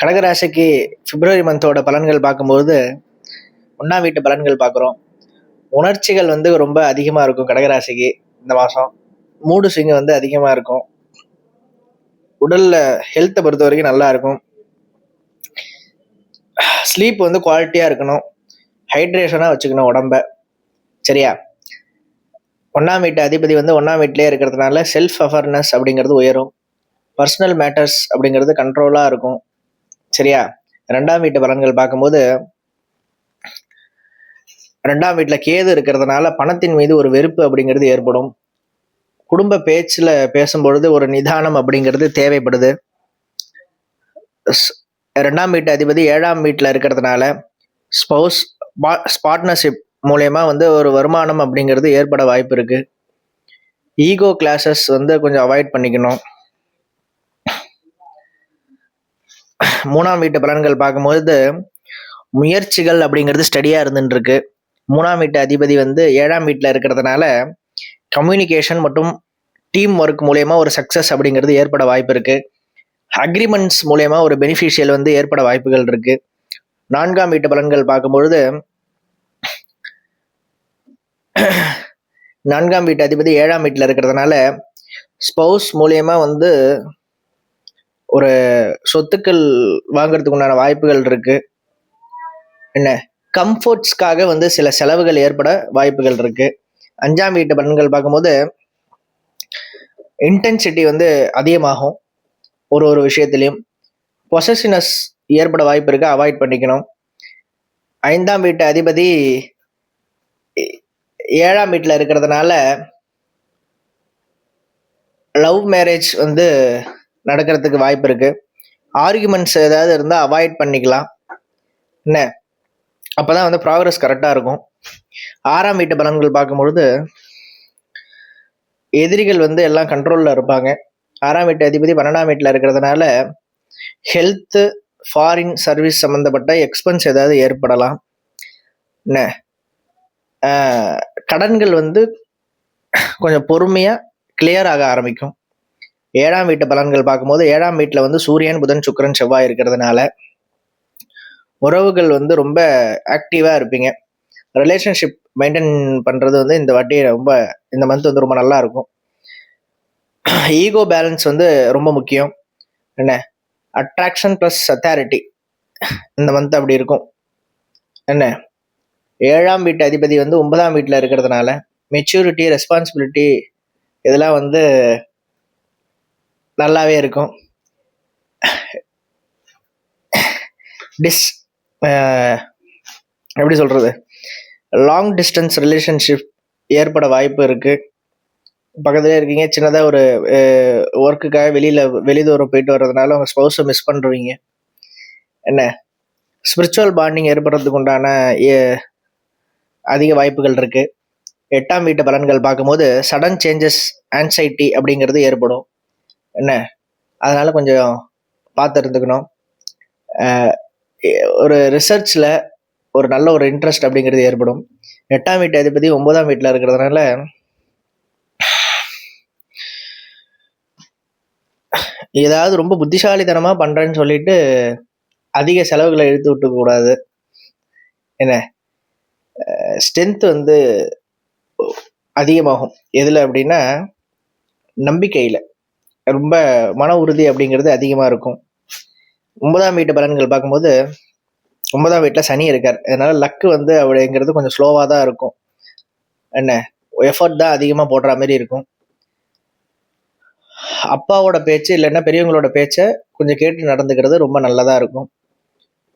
கடகராசிக்கு பிப்ரவரி மந்தோட பலன்கள் பார்க்கும்போது ஒன்றாம் வீட்டு பலன்கள் பார்க்குறோம். உணர்ச்சிகள் வந்து ரொம்ப அதிகமாக இருக்கும் கடகராசிக்கு இந்த மாதம் மூடு ஸ்விங் வந்து அதிகமாக இருக்கும். உடலில் ஹெல்த்தை பொறுத்த வரைக்கும் நல்லா இருக்கும். ஸ்லீப் வந்து குவாலிட்டியாக இருக்கணும். ஹைட்ரேஷனாக வச்சுக்கணும் உடம்ப. சரியா? ஒன்றாம் வீட்டு அதிபதி வந்து ஒன்றாம் வீட்டிலே இருக்கிறதுனால செல்ஃப் அவேர்னஸ் அப்படிங்கிறது உயரும். பர்சனல் மேட்டர்ஸ் அப்படிங்கிறது கண்ட்ரோலாக இருக்கும். சரியா? ரெண்டாம் வீட்டு பலன்கள் பார்க்கும்போது ரெண்டாம் வீட்டில் கேது இருக்கிறதுனால பணத்தின் மீது ஒரு வெறுப்பு அப்படிங்கிறது ஏற்படும். குடும்ப பேச்சில் பேசும்பொழுது ஒரு நிதானம் அப்படிங்கிறது தேவைப்படுது. ரெண்டாம் வீட்டு அதிபதி ஏழாம் வீட்டில் இருக்கிறதுனால ஸ்பௌஸ் பார்ட்னர்ஷிப் மூலயமா வந்து ஒரு வருமானம் அப்படிங்கிறது ஏற்பட வாய்ப்பு இருக்குது ஈகோ கிளாஸஸ் வந்து கொஞ்சம் அவாய்ட் பண்ணிக்கணும். மூணாம் வீட்டு பலன்கள் பார்க்கும்போது முயற்சிகள் அப்படிங்கிறது ஸ்டடியாக இருந்துட்டு மூணாம் வீட்டு அதிபதி வந்து ஏழாம் வீட்டில் இருக்கிறதுனால கம்யூனிகேஷன் மற்றும் டீம் ஒர்க் மூலயமா ஒரு சக்ஸஸ் அப்படிங்கிறது ஏற்பட வாய்ப்பு இருக்குது அக்ரிமெண்ட்ஸ் மூலயமா ஒரு பெனிஃபிஷியல் வந்து ஏற்பட வாய்ப்புகள் இருக்குது நான்காம் வீட்டு பலன்கள் பார்க்கும்பொழுது நான்காம் வீட்டு அதிபதி ஏழாம் வீட்டில் இருக்கிறதுனால ஸ்பௌஸ் மூலயமா வந்து ஒரு சொத்துக்கள் வாங்குறதுக்கு உண்டான வாய்ப்புகள் இருக்கு. என்ன? கம்ஃபர்ட்ஸ்க்காக வந்து சில செலவுகள் ஏற்பட வாய்ப்புகள் இருக்கு. அஞ்சாம் வீட்டு பலன்கள் பார்க்கும்போது இன்டென்சிட்டி வந்து அதிகமாகும். ஒரு ஒரு விஷயத்திலையும். பொசசினஸ் ஏற்பட வாய்ப்பு இருக்கு. அவாய்ட் பண்ணிக்கணும். ஐந்தாம் வீட்டு அதிபதி ஏழாம் வீட்டில் இருக்கிறதுனால லவ் மேரேஜ் வந்து நடக்கிறதுக்கு வாய்ப்பு இருக்கு. ஆர்குமெண்ட்ஸ் ஏதாவது இருந்தால் அவாய்ட் பண்ணிக்கலாம். என்ன? அப்பதான் வந்து ப்ராக்ரஸ் கரெக்டாக இருக்கும். ஆறாம் வீட்டு பலன்கள் பார்க்கும்பொழுது எதிரிகள் வந்து எல்லாம் கண்ட்ரோலில் இருப்பாங்க. ஆறாம் வீட்டு அதிபதி பன்னெண்டாம் வீட்டில் இருக்கிறதுனால ஹெல்த்து ஃபாரின் சர்வீஸ் சம்மந்தப்பட்ட எக்ஸ்பென்ஸ் ஏதாவது ஏற்படலாம். என்ன? கடன்கள் வந்து கொஞ்சம் பொறுமையாக கிளியர் ஆக ஆரம்பிக்கும். ஏழாம் வீட்டு பலன்கள் பார்க்கும்போது ஏழாம் வீட்டில் வந்து சூரியன் புதன் சுக்கிரன் செவ்வாய் இருக்கிறதுனால உறவுகள் வந்து ரொம்ப ஆக்டிவாக இருப்பீங்க. ரிலேஷன்ஷிப் மெயின்டைன் பண்ணுறது வந்து இந்த வாட்டி ரொம்ப இந்த மந்த் வந்து ரொம்ப நல்லா இருக்கும். ஈகோ பேலன்ஸ் வந்து ரொம்ப முக்கியம். என்ன? அட்ராக்ஷன் ப்ளஸ் அத்தாரிட்டி இந்த மந்த் அப்படி இருக்கும். என்ன? ஏழாம் வீட்டு அதிபதி வந்து ஒன்பதாம் வீட்டில் இருக்கிறதுனால மெச்சூரிட்டி ரெஸ்பான்சிபிலிட்டி இதெல்லாம் வந்து நல்லாவே இருக்கும். டிஸ் எப்படி சொல்கிறது லாங் டிஸ்டன்ஸ் ரிலேஷன்ஷிப் ஏற்பட வாய்ப்பு இருக்குது பக்கத்துலேயே இருக்கீங்க சின்னதாக ஒரு ஒர்க்குக்காக வெளியில் வெளிதூரம் போயிட்டு வர்றதுனால உங்கள் ஸ்பௌஸை மிஸ் பண்ணுறீங்க என்ன? ஸ்பிரிச்சுவல் பாண்டிங் ஏற்படுறதுக்கு உண்டான ஏ- அதிக வாய்ப்புகள் இருக்குது எட்டாம் வீட்டு பலன்கள் பார்க்கும்போது சடன் சேஞ்சஸ் ஆன்சைட்டி அப்படிங்கிறது ஏற்படும். என்ன? அதனால் கொஞ்சம் பார்த்து இருந்துக்கணும் ஒரு ரிசர்ச்சில் ஒரு நல்ல ஒரு இன்ட்ரெஸ்ட் அப்படிங்கிறது ஏற்படும். எட்டாம் வீட்டு அதிபதி ஒன்பதாம் வீட்டில் இருக்கிறதுனால ஏதாவது ரொம்ப புத்திசாலித்தனமாக பண்ணுறேன்னு சொல்லிட்டு அதிக செலவுகளை இழுத்து விட்டுக்கூடாது என்ன? ஸ்ட்ரென்த் வந்து அதிகமாகும். எதில் அப்படின்னா நம்பிக்கையில். ரொம்ப மன உறுதி அப்படிங்கிறது அதிகமாக இருக்கும். ஒன்பதாம் வீட்டு பலன்கள் பார்க்கும்போது ஒன்பதாம் வீட்டில் சனி இருக்கார். அதனால லக்கு வந்து அப்படிங்கிறது கொஞ்சம் ஸ்லோவாக தான் இருக்கும். என்ன? எஃபர்ட் தான் அதிகமாக போடுற மாதிரி இருக்கும். அப்பாவோட பேச்சு இல்லைன்னா பெரியவங்களோட பேச்சை கொஞ்சம் கேட்டு நடந்துக்கிறது ரொம்ப நல்லதாக இருக்கும்.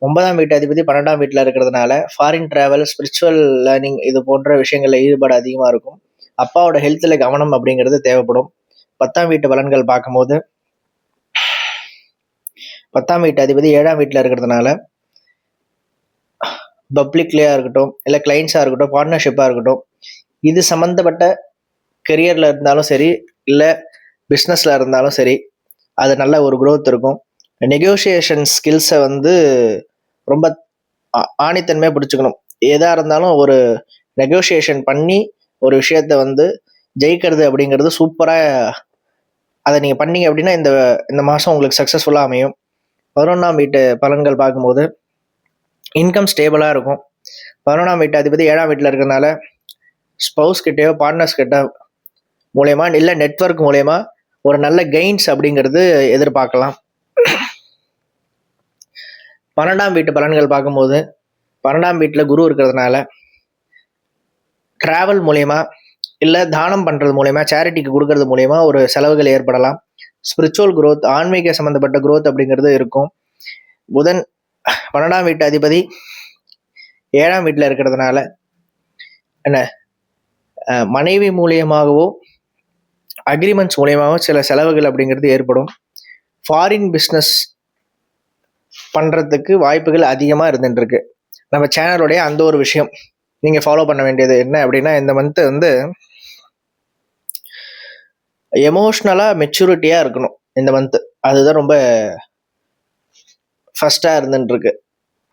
ஒன்பதாம் வீட்டு அதிபதி பன்னெண்டாம் வீட்டில் இருக்கிறதுனால ஃபாரின் ட்ராவல் ஸ்பிரிச்சுவல் லேர்னிங் இது போன்ற விஷயங்களில் ஈடுபாடு அதிகமாக இருக்கும். அப்பாவோட ஹெல்த்தில் கவனம் அப்படிங்கிறது தேவைப்படும். பத்தாம் வீட்டு பலன்கள் பார்க்கும்போது பத்தாம் வீட்டு அதிபதி ஏழாம் வீட்டில் இருக்கிறதுனால பப்ளிக்லேயா இருக்கட்டும் இல்லை கிளைண்ட்ஸாக இருக்கட்டும் பார்ட்னர்ஷிப்பாக இருக்கட்டும் இது சம்மந்தப்பட்ட கெரியரில் இருந்தாலும் சரி இல்லை பிஸ்னஸில் இருந்தாலும் சரி அது நல்ல ஒரு குரோத் இருக்கும். நெகோசியேஷன் ஸ்கில்ஸை வந்து ரொம்ப ஆணித்தன்மையாக பிடிச்சிக்கணும். எதாக இருந்தாலும் ஒரு நெகோசியேஷன் பண்ணி ஒரு விஷயத்த வந்து ஜெயிக்கிறது அப்படிங்கிறது சூப்பராக அதை நீங்கள் பண்ணீங்க அப்படின்னா இந்த இந்த மாதம் உங்களுக்கு சக்ஸஸ்ஃபுல்லாக அமையும். பதினொன்றாம் வீட்டு பலன்கள் பார்க்கும்போது இன்கம் ஸ்டேபிளாக இருக்கும். பதினொன்றாம் வீட்டு அதிபதி ஏழாம் வீட்டில் இருக்கிறதுனால ஸ்பௌஸ் கிட்டேயோ பார்ட்னர்ஸ் கிட்ட மூலயமா இல்லை நெட்வொர்க் மூலயமா ஒரு நல்ல கெயின்ஸ் அப்படிங்கிறது எதிர்பார்க்கலாம். பன்னெண்டாம் வீட்டு பலன்கள் பார்க்கும்போது பன்னெண்டாம் வீட்டில் குரு இருக்கிறதுனால ட்ராவல் மூலயமா இல்லை தானம் பண்ணுறது மூலயமா சேரிட்டிக்கு கொடுக்கறது மூலயமா ஒரு செலவுகள் ஏற்படலாம். ஸ்பிரிச்சுவல் குரோத் ஆன்மீக சம்மந்தப்பட்ட குரோத் அப்படிங்கிறது இருக்கும். புதன் பன்னெண்டாம் வீட்டு அதிபதி ஏழாம் வீட்டில் இருக்கிறதுனால என்ன மனைவி மூலியமாகவோ அக்ரிமெண்ட்ஸ் மூலியமாகவோ சில செலவுகள் அப்படிங்கிறது ஏற்படும். ஃபாரின் பிஸ்னஸ் பண்ணுறதுக்கு வாய்ப்புகள் அதிகமாக இருந்துட்டுருக்கு. நம்ம சேனலுடைய அந்த ஒரு விஷயம். நீங்கள் ஃபாலோ பண்ண வேண்டியது என்ன அப்படின்னா இந்த மந்த்து வந்து எமோஷ்னலாக மெச்சூரிட்டியாக இருக்கணும் இந்த மந்த்து அதுதான் ரொம்ப ஃபஸ்ட்டாக இருந்துட்டுருக்கு.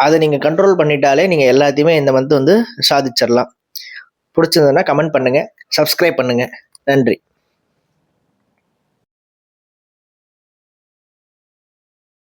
அதை நீங்கள் கண்ட்ரோல் பண்ணிட்டாலே நீங்கள் எல்லாத்தையுமே இந்த மந்த் வந்து சாதிச்சிடலாம். பிடிச்சிருந்ததுன்னா கமெண்ட் பண்ணுங்கள் சப்ஸ்கிரைப் பண்ணுங்கள் நன்றி.